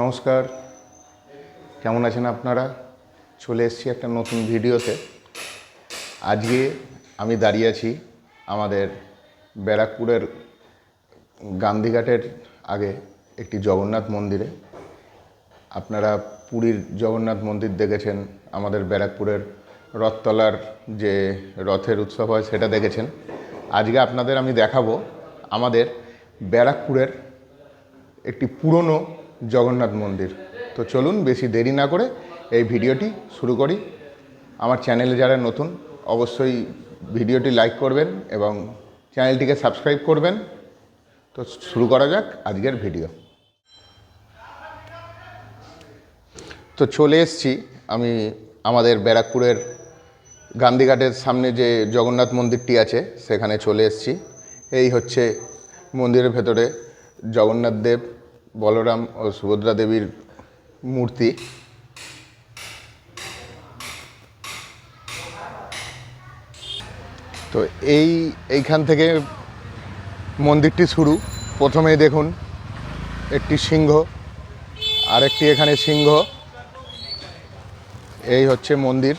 নমস্কার। কেমন আছেন আপনারা? চলে এসেছি একটা নতুন ভিডিওতে। আজকে আমি দাঁড়িয়ে আছি আমাদের ব্যারাকপুরের গান্ধীঘাটের আগে একটি জগন্নাথ মন্দিরে। আপনারা পুরীর জগন্নাথ মন্দির দেখেছেন, আমাদের ব্যারাকপুরের রথতলার যে রথের উৎসব হয় সেটা দেখেছেন। আজকে আপনাদের আমি দেখাবো আমাদের ব্যারাকপুরের একটি পুরনো জগন্নাথ মন্দির। তো চলুন বেশি দেরি না করে এই ভিডিওটি শুরু করি। আমার চ্যানেলে যারা নতুন, অবশ্যই ভিডিওটি লাইক করবেন এবং চ্যানেলটিকে সাবস্ক্রাইব করবেন। তো শুরু করা যাক আজকের ভিডিও। তো চলে এসেছি আমি আমাদের ব্যারাকপুরের গান্ধীঘাটের সামনে যে জগন্নাথ মন্দিরটি আছে, সেখানে চলে এসেছি। এই হচ্ছে মন্দিরের ভেতরে জগন্নাথ দেব বলরাম ও সুভদ্রা দেবীর মূর্তি। তো এই, এইখান থেকে মন্দিরটি শুরু। প্রথমেই দেখুন একটি সিংহ, আরেকটি এখানে সিংহ। এই হচ্ছে মন্দির।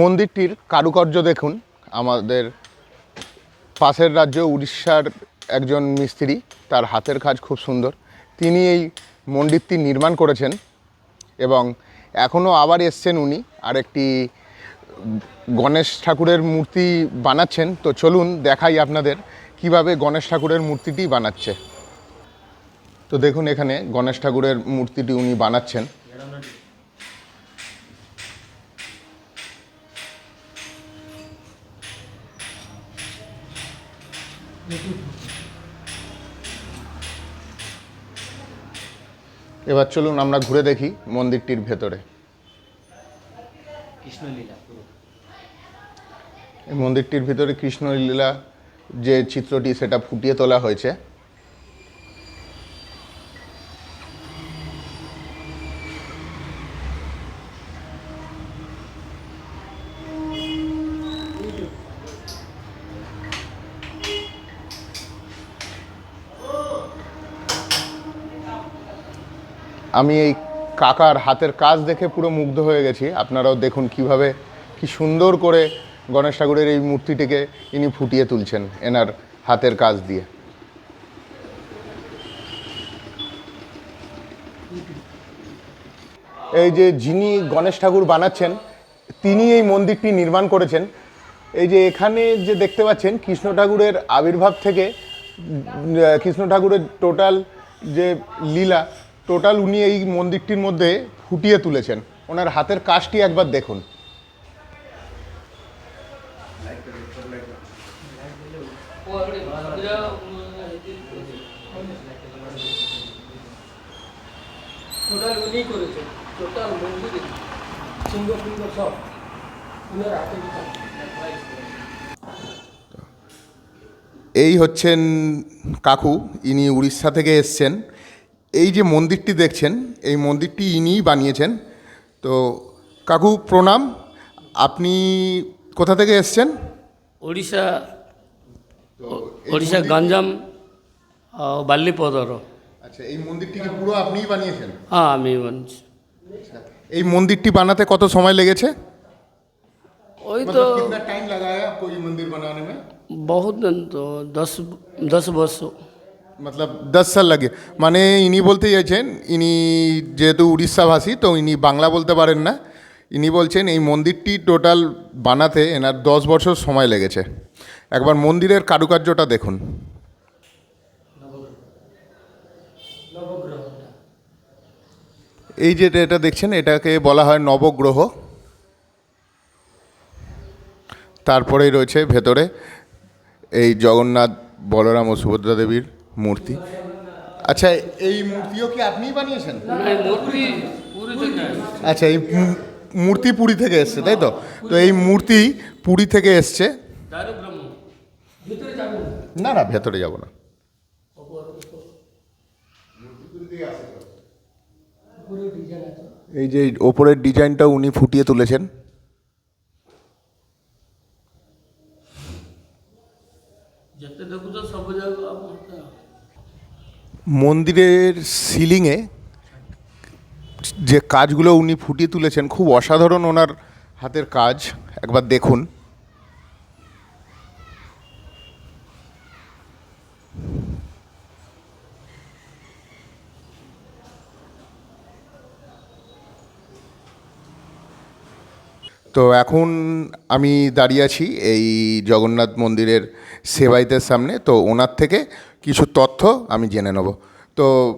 মন্দিরটির কারুকার্য দেখুন। আমাদের পাশের রাজ্য উড়িষ্যার একজন মিস্ত্রি, তার হাতের কাজ খুব সুন্দর। তিনি এই মন্দিরটি নির্মাণ করেছেন এবং এখনও আবার এসছেন উনি। আর একটি গণেশ ঠাকুরের মূর্তি বানাচ্ছেন। তো চলুন দেখাই আপনাদের কীভাবে গণেশ ঠাকুরের মূর্তিটি বানাচ্ছে। তো দেখুন এখানে গণেশ ঠাকুরের মূর্তিটি উনি বানাচ্ছেন। এবার চলুন আমরা ঘুরে দেখি মন্দিরটির ভেতরে। কৃষ্ণলীলা। এই মন্দিরটির ভিতরে কৃষ্ণলীলা যে চিত্রটি সেটা ফুটিয়ে তোলা হয়েছে। আমি এই কাকার হাতের কাজ দেখে পুরো মুগ্ধ হয়ে গেছি। আপনারাও দেখুন কীভাবে কি সুন্দর করে গণেশ ঠাকুরের এই মূর্তিটিকে ইনি ফুটিয়ে তুলছেন এনার হাতের কাজ দিয়ে। এই যে যিনি গণেশ ঠাকুর বানাচ্ছেন, তিনি এই মন্দিরটি নির্মাণ করেছেন। এই যে এখানে যে দেখতে পাচ্ছেন, কৃষ্ণ ঠাকুরের আবির্ভাব থেকে কৃষ্ণ ঠাকুরের টোটাল যে লীলা টোটাল উনি এই মন্দিরটির মধ্যে ফুটিয়ে তুলেছেন। ওনার হাতের কাজটি একবার দেখুন। টোটাল উনি করেছে টোটাল মন্দিরে সিংহ ফিঙ্গ সব উনার হাতে এই হচ্ছেন কাকু ইনি উড়িষ্যা থেকে এসছেন। এই যে মন্দিরটি দেখছেন এই মন্দিরটি ইনিই বানিয়েছেন। তো কাকু প্রণাম। আপনি কোথা থেকে এসছেন? ওড়িশা ওড়িশা গঞ্জাম বাল্লিপদর। আচ্ছা এই মন্দিরটিকে পুরো আপনিই বানিয়েছেন? হ্যাঁ আমি বানিয়েছি। আচ্ছা, এই মন্দিরটি বানাতে কত সময় লেগেছে? ওই মানে তো টাইম লাগায় মন্দির বানানো বহুত তো দশ দশ বছর। মতলব দশ সাল লাগে মানে ইনি বলতে চাইছেন ইনি যেহেতু উড়িষ্যাভাষী তো ইনি বাংলা বলতে পারেন না ইনি বলছেন এই মন্দিরটি টোটাল বানাতে এনার দশ বছর সময় লেগেছে। একবার মন্দিরের কারুকার্যটা দেখুন। এই যে এটা দেখছেন, এটাকে বলা হয় নবগ্রহ। তারপরেই রয়েছে ভেতরে এই জগন্নাথ বলরাম ও সুভদ্রা দেবীর মূর্তি। আচ্ছা এই মূর্তিও কি আপনিই বানিয়েছেন? আচ্ছা এই মূর্তি পুরী থেকে এসছে আচ্ছা, তাই তো? তো এই মূর্তি পুরী থেকে এসছে। না না ভেতরে যাব না। এই যে ওপরের ডিজাইনটা উনি ফুটিয়ে তুলেছেন। যেতে দেখুছ সব জায়গা মন্দিরের সিলিংয়ে যে কাজগুলো উনি ফুটিয়ে তুলেছেন, খুব অসাধারণ ওনার হাতের কাজ। একবার দেখুন। তো এখন আমি দাঁড়িয়ে আছি এই জগন্নাথ মন্দিরের সেবাইতের সামনে। তো ওনার থেকে কিছু তথ্য আমি জেনে নেব। তো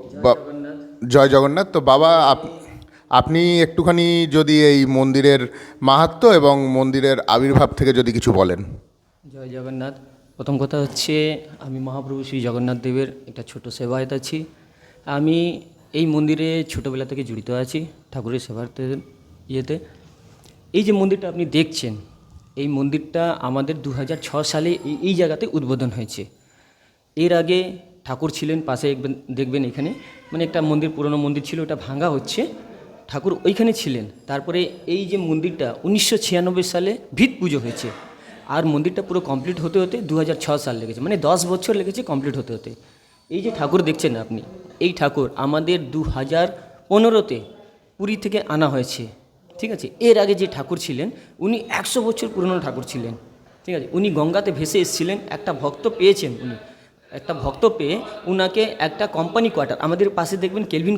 জয় জগন্নাথ, তো বাবা, আপ- আপনি একটুখানি যদি এই মন্দিরের মাহাত্ম্য এবং মন্দিরের আবির্ভাব থেকে যদি কিছু বলেন। জয় জগন্নাথ, প্রথম কথা হচ্ছে আমি মহাপ্রভু শ্রী জগন্নাথ দেবের একটা ছোট সেবায়ত আছি। আমি এই মন্দিরে ছোটোবেলা থেকে জড়িত আছি, ঠাকুরের সেবাতে ইয়েতে। এই যে মন্দিরটা আপনি দেখছেন, এই মন্দিরটা আমাদের দু সালে এই জায়গাতে উদ্বোধন হয়েছে। এর আগে ঠাকুর ছিলেন, পাশে দেখবেন এখানে মানে একটা মন্দির, পুরনো মন্দির ছিল, ওটা ভাঙা হচ্ছে। ঠাকুর ওইখানে ছিলেন। তারপরে এই যে মন্দিরটা উনিশশো ছিয়ানব্বই সালে ভিত পুজো হয়েছে। আর মন্দিরটা পুরো কমপ্লিট হতে হতে দু সাল লেগেছে মানে দশ বছর লেগেছে কমপ্লিট হতে হতে। এই যে ঠাকুর দেখছেন আপনি, এই ঠাকুর আমাদের দু হাজার পনেরোতে পুরী থেকে আনা হয়েছে। ঠিক আছে? এর আগে যে ঠাকুর ছিলেন, উনি একশো বছর পুরনো ঠাকুর ছিলেন। ঠিক আছে? উনি গঙ্গাতে ভেসে এসেছিলেন, একটা ভক্ত পেয়েছেন উনি। একটা ভক্ত পেয়ে ওনাকে একটা কোম্পানি কোয়ার্টার আমাদের পাশে দেখবেন কেলভিন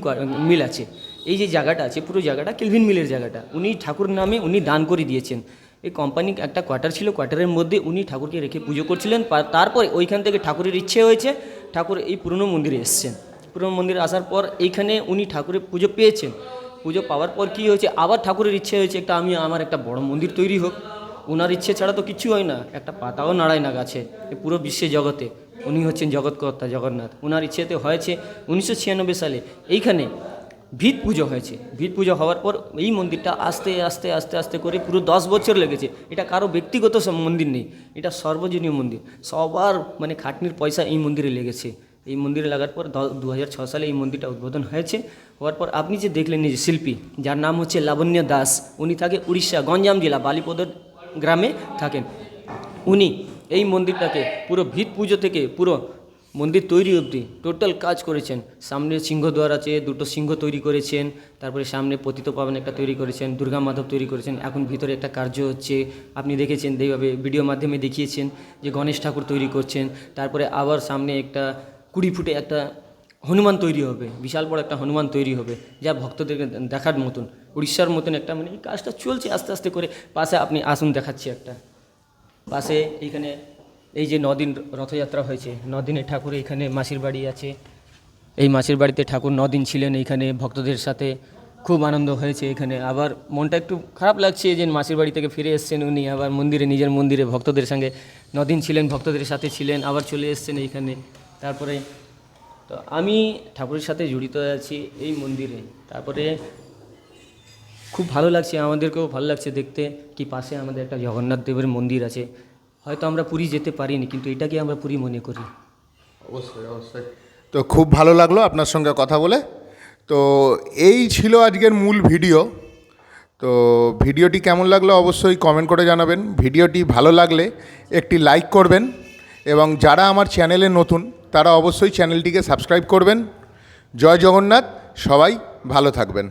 মিল আছে। এই যে জায়গাটা আছে, পুরো জায়গাটা কেলভিন মিলের জায়গাটা। উনি ঠাকুর নামে, উনি দান করে দিয়েছেন। এই কোম্পানি একটা কোয়ার্টার ছিল কোয়ার্টারের মধ্যে উনি ঠাকুরকে রেখে পুজো করছিলেন। তারপরে ওইখান থেকে ঠাকুরের ইচ্ছে হয়েছে, ঠাকুর এই পুরনো মন্দিরে এসছেন। পুরনো মন্দিরে আসার পর এইখানে উনি ঠাকুরের পুজো পেয়েছেন। পুজো পাওয়ার পর কী হয়েছে, আবার ঠাকুরের ইচ্ছে হয়েছে, একটা আমি, আমার একটা বড় মন্দির তৈরি হোক। ওনার ইচ্ছে ছাড়া তো কিছু হয় না, একটা পাতাও নাড়ায় না গাছে পুরো বিশ্বের জগতে। উনি হচ্ছেন জগৎকর্তা জগন্নাথ। ওনার ইচ্ছেতে হয়েছে উনিশশো ছিয়ানব্বই সালে এইখানে ভিত পুজো হয়েছে। ভিত পুজো হওয়ার পর এই মন্দিরটা আস্তে আস্তে আস্তে আস্তে করে পুরো দশ বছর লেগেছে। এটা কারও ব্যক্তিগত মন্দির নেই। এটা সর্বজনীয় মন্দির। সবার মানে খাটনির পয়সা এই মন্দিরে লেগেছে। এই মন্দিরে লাগার পর দু হাজার সালে এই মন্দিরটা উদ্বোধন হয়েছে। হওয়ার পর আপনি যে দেখলেন যে শিল্পী, যার নাম হচ্ছে লাবণ্য দাস। উনি থাকে উড়িষ্যা, গঞ্জাম জেলা বালিপদ গ্রামে থাকেন। উনি এই মন্দিরটাকে, পুরো ভিত পুজো থেকে পুরো মন্দির তৈরি অবধি টোটাল কাজ করেছেন। সামনে সিংহদ্বার আছে, দুটো সিংহ তৈরি করেছেন, তারপরে সামনে পতিত পাবন একটা তৈরি করেছেন, দুর্গা মাধব তৈরি করেছেন, এখন ভিতরে একটা কার্য হচ্ছে। আপনি দেখেছেন এইভাবে ভিডিও মাধ্যমে দেখিয়েছেন যে গণেশ ঠাকুর তৈরি করছেন, তারপরে আবার সামনে একটা কুড়ি ফুটে একটা হনুমান তৈরি হবে, বিশাল বড় একটা হনুমান তৈরি হবে, যা ভক্তদেরকে দেখার মতন, উড়িষ্যার মতন একটা মানে এই কাজটা চলছে আস্তে আস্তে করে। পাশে আপনি আসুন দেখাচ্ছি একটা। পাশে এইখানে এই যে নদিন রথযাত্রা হয়েছে নদিনে ঠাকুর এইখানে মাসির বাড়ি আছে। এই মাসির বাড়িতে ঠাকুর নদিন ছিলেন এইখানে ভক্তদের সাথে খুব আনন্দ হয়েছে এখানে। আবার মনটা একটু খারাপ লাগছে যে মাসির বাড়ি থেকে ফিরে এসেছেন উনি, আবার মন্দিরে, নিজের মন্দিরে ভক্তদের সঙ্গে নদিন ছিলেন, ভক্তদের সাথে ছিলেন, আবার চলে এসেছেন এইখানে তারপরে তো আমি ঠাকুরের সাথে জড়িত আছি এই মন্দিরে। তারপরে খুব ভালো লাগছে, আমাদেরকেও ভালো লাগছে দেখতে। কি পাশে আমাদের একটা জগন্নাথ দেবের মন্দির আছে। হয়তো আমরা পুরী যেতে পারিনি, কিন্তু এটাকে আমরা পুরী মনে করি। অবশ্যই অবশ্যই। তো খুব ভালো লাগল আপনার সঙ্গে কথা বলে। তো এই ছিল আজকের মূল ভিডিও। তো ভিডিওটি কেমন লাগল অবশ্যই কমেন্ট করে জানাবেন। ভিডিওটি ভালো লাগলে একটি লাইক করবেন এবং যারা আমার চ্যানেলে নতুন, তারা অবশ্যই চ্যানেলটিকে সাবস্ক্রাইব করবেন। জয় জগন্নাথ, সবাই ভালো থাকবেন।